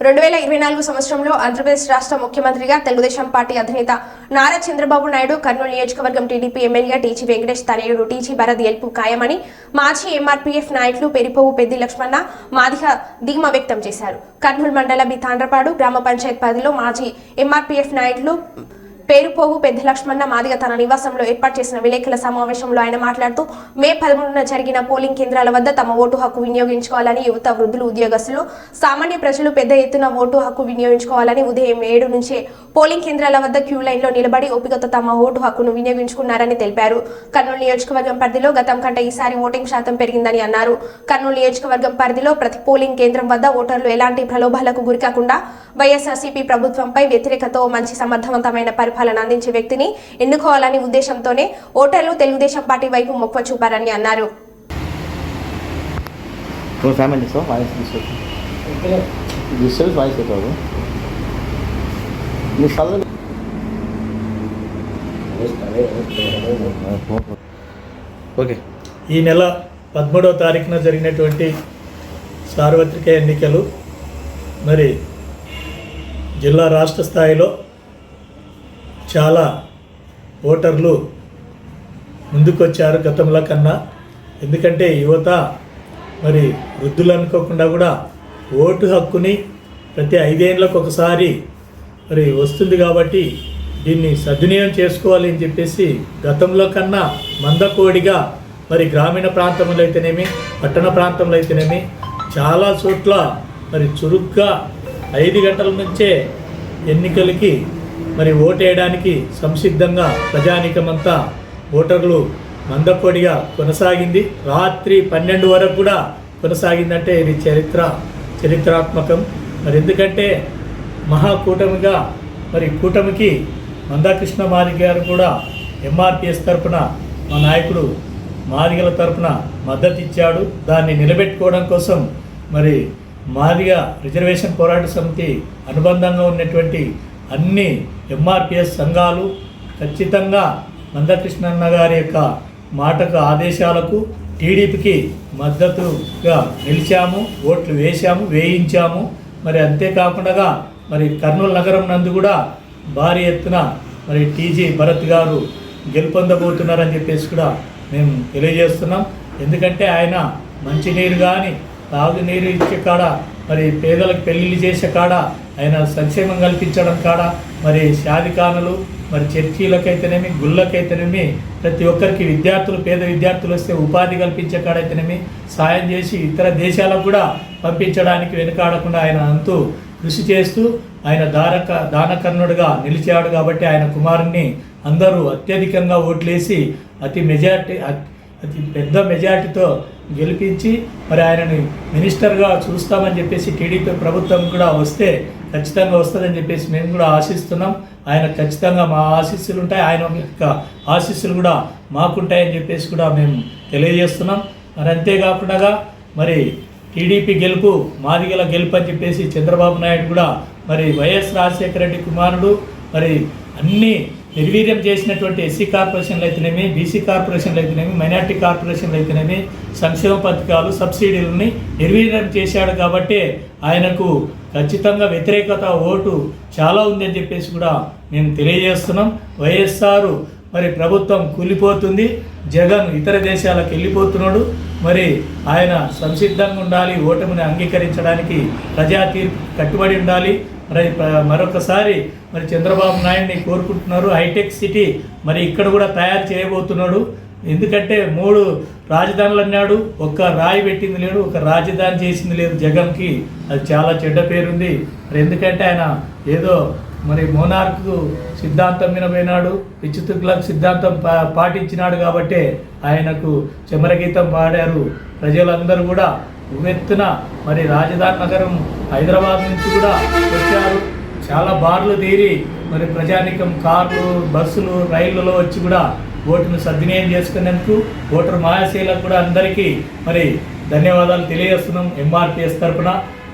రెండు వేల ఇరవై నాలుగు సంవత్సరంలో ఆంధ్రప్రదేశ్ రాష్ట్ర ముఖ్యమంత్రిగా తెలుగుదేశం పార్టీ అధినేత నారా చంద్రబాబు నాయుడు కర్నూలు నియోజకవర్గం టీడీపీ ఎమ్మెల్యే టీజీ వెంకటేష్ తనయుడు టీజీ భరత్ గెలుపు ఖాయమని మాజీ ఎంఆర్పీఎఫ్ నాయకులు పెరిపోవు పెద్ది లక్ష్మణ మాదిగ ధీమా వ్యక్తం చేశారు. కర్నూలు మండల బి తాండ్రపాడు గ్రామ పంచాయత్ పరిధిలో మాజీ ఎంఆర్పీఎఫ్ నాయకులు పేరుపోగు పెద్ద లక్ష్మణ మాదిగ తన నివాసంలో ఏర్పాటు చేసిన విలేకరుల సమావేశంలో ఆయన మాట్లాడుతూ మే పదమూడున జరిగిన పోలింగ్ కేంద్రాల వద్ద తమ ఓటు హక్కు వినియోగించుకోవాలని యువత వృద్ధులు ఉద్యోగస్తులు సామాన్య ప్రజలు పెద్ద ఎత్తున ఓటు హక్కు వినియోగించుకోవాలని ఉదయం ఏడు నుంచే పోలింగ్ కేంద్రాల వద్ద క్యూ లైన్లో నిలబడి ఓపికతో తమ ఓటు హక్కును వినియోగించుకున్నారని తెలిపారు. కర్నూలు నియోజకవర్గం పరిధిలో గతం కంటే ఈసారి ఓటింగ్ శాతం పెరిగిందని అన్నారు. కర్నూలు నియోజకవర్గం పరిధిలో ప్రతి పోలింగ్ కేంద్రం వద్ద ఓటర్లు ఎలాంటి ప్రలోభాలకు గురికాకుండా వైఎస్ఆర్సీపీ ప్రభుత్వంపై వ్యతిరేకతో మంచి సమర్థవంతమైన పరిపాలన అందించే వ్యక్తిని ఎన్నుకోవాలని ఉద్దేశంతోనే ఓటర్లు తెలుగుదేశం పార్టీ వైపు మొక్క చూపారని అన్నారు. ఓకే ఈ నెల పదమూడవ తారీఖున జరిగినటువంటి సార్వత్రిక ఎన్నికలు మరి జిల్లా రాష్ట్ర స్థాయిలో చాలా ఓటర్లు ముందుకొచ్చారు గతంలో కన్నా. ఎందుకంటే యువత మరి వృద్ధులు అనుకోకుండా కూడా ఓటు హక్కుని ప్రతి ఐదేళ్ళకు ఒకసారి మరి వస్తుంది కాబట్టి దీన్ని సద్వినియోగం చేసుకోవాలి అని చెప్పేసి గతంలో కన్నా మందకోడిగా మరి గ్రామీణ ప్రాంతంలో అయితేనేమి పట్టణ ప్రాంతంలో అయితేనేమి చాలా చోట్ల మరి చురుగ్గా ఐదు గంటల నుంచే ఎన్నికలకి మరి ఓటేయడానికి సంసిద్ధంగా ప్రజానీకమంతా ఓటర్లు మందకొడిగా కొనసాగింది. రాత్రి పన్నెండు వరకు కూడా కొనసాగిందంటే ఇది చరిత్ర చరిత్రాత్మకం. మరి ఎందుకంటే మహాకూటమిగా మరి కూటమికి మందాకృష్ణ మాదిగ గారు కూడా ఎంఆర్పిఎస్ తరపున మా నాయకుడు మాదిగల తరపున మద్దతు ఇచ్చాడు. దాన్ని నిలబెట్టుకోవడం కోసం మరి మాదిగ రిజర్వేషన్ పోరాట సమితి అనుబంధంగా ఉన్నటువంటి అన్ని ఎంఆర్పిఎస్ సంఘాలు ఖచ్చితంగా మందకృష్ణన్న గారి యొక్క మాటకు ఆదేశాలకు టీడీపీకి మద్దతుగా నిలిచాము ఓట్లు వేశాము వేయించాము. మరి అంతేకాకుండా మరి కర్నూలు నగరం నందు కూడా భారీ ఎత్తున మరి టీజీ భరత్ గారు గెలుపొందబోతున్నారని చెప్పేసి కూడా మేము తెలియజేస్తున్నాం. ఎందుకంటే ఆయన మంచినీరు కానీ తాగునీరు ఇచ్చే కాడ మరి పేదలకు పెళ్ళిళ్ళు చేసే కాడ ఆయన సంక్షేమం కల్పించడం కాడ మరి షాదికానులు మరి చర్చీలకైతేనేమి గుళ్ళకైతేనేమి ప్రతి ఒక్కరికి విద్యార్థులు పేద విద్యార్థులు వస్తే ఉపాధి కల్పించే కాడైతేనేమి సాయం చేసి ఇతర దేశాలకు కూడా పంపించడానికి వెనుకాడకుండా ఆయన అంతూ కృషి చేస్తూ ఆయన దారక దానకర్ణుడుగా నిలిచాడు కాబట్టి ఆయన కుమారుణ్ణి అందరూ అత్యధికంగా ఓట్లేసి అతి మెజార్టీ అతి పెద్ద మెజార్టీతో గెలిపించి మరి ఆయనని మినిస్టర్గా చూస్తామని చెప్పేసి టీడీపీ ప్రభుత్వం కూడా వస్తే ఖచ్చితంగా వస్తుందని చెప్పేసి మేము కూడా ఆశిస్తున్నాం. ఆయన ఖచ్చితంగా మా ఆశీస్సులు ఉంటాయి. ఆయన యొక్క ఆశీస్సులు కూడా మాకుంటాయని చెప్పేసి కూడా మేము తెలియజేస్తున్నాం. మరి అంతేకాకుండా మరి టీడీపీ గెలుపు మాదిగల గెలుపు అని చెప్పేసి చంద్రబాబు నాయుడు కూడా మరి వైఎస్ రాజశేఖర రెడ్డి కుమారుడు మరి అన్నీ నిర్వీర్యం చేసినటువంటి ఎస్సీ కార్పొరేషన్లు అయితేనేమి బీసీ కార్పొరేషన్లు అయితేనేమి మైనార్టీ కార్పొరేషన్లు అయితేనేమి సంక్షేమ పథకాలు సబ్సిడీలని నిర్వీర్యం చేశాడు కాబట్టి ఆయనకు ఖచ్చితంగా వ్యతిరేకత ఓటు చాలా ఉందని చెప్పేసి కూడా మేము తెలియజేస్తున్నాం. వైఎస్ఆర్ మరి ప్రభుత్వం కూలిపోతుంది జగన్ ఇతర దేశాలకు వెళ్ళిపోతున్నాడు. మరి ఆయన సంసిద్ధంగా ఉండాలి ఓటమిని అంగీకరించడానికి ప్రజా తీర్పు కట్టుబడి ఉండాలి. మరి మరొకసారి మరి చంద్రబాబు నాయుడిని కోరుకుంటున్నారు. హైటెక్ సిటీ మరి ఇక్కడ కూడా తయారు చేయబోతున్నాడు. ఎందుకంటే మూడు రాజధానులు అన్నాడు. ఒక్క రాయి పెట్టింది లేడు ఒక రాజధాని చేసింది లేదు జగన్కి. అది చాలా చెడ్డ పేరుంది. మరి ఎందుకంటే ఆయన ఏదో మరి మోనార్క్ సిద్ధాంతం వినబోయినాడు పోయినాడు సిద్ధాంతం పా పాటించినాడు కాబట్టే ఆయనకు చమరగీతం పాడారు ప్రజలందరూ కూడా. ఉవ్వెత్తున మరి రాజధాని నగరం హైదరాబాద్ నుంచి కూడా వచ్చారు. చాలా బార్లు తీరి మరి ప్రజానికం కార్లు బస్సులు రైళ్ళలో వచ్చి కూడా ఓటును సద్వినియోగం చేసుకునేందుకు ఓటర్ మహాశీలకు కూడా అందరికీ మరి ధన్యవాదాలు తెలియజేస్తున్నాం ఎంఆర్పిఎస్ తరపున.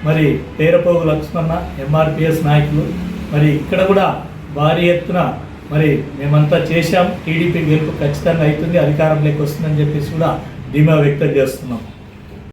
మరి పేరపోగు లక్ష్మణ ఎంఆర్పిఎస్ నాయకులు. మరి ఇక్కడ కూడా భారీ ఎత్తున మరి మేమంతా చేశాం. టీడీపీ గెలుపు ఖచ్చితంగా అవుతుంది అధికారంలోకి వస్తుందని చెప్పేసి కూడా ధీమా వ్యక్తం చేస్తున్నాం.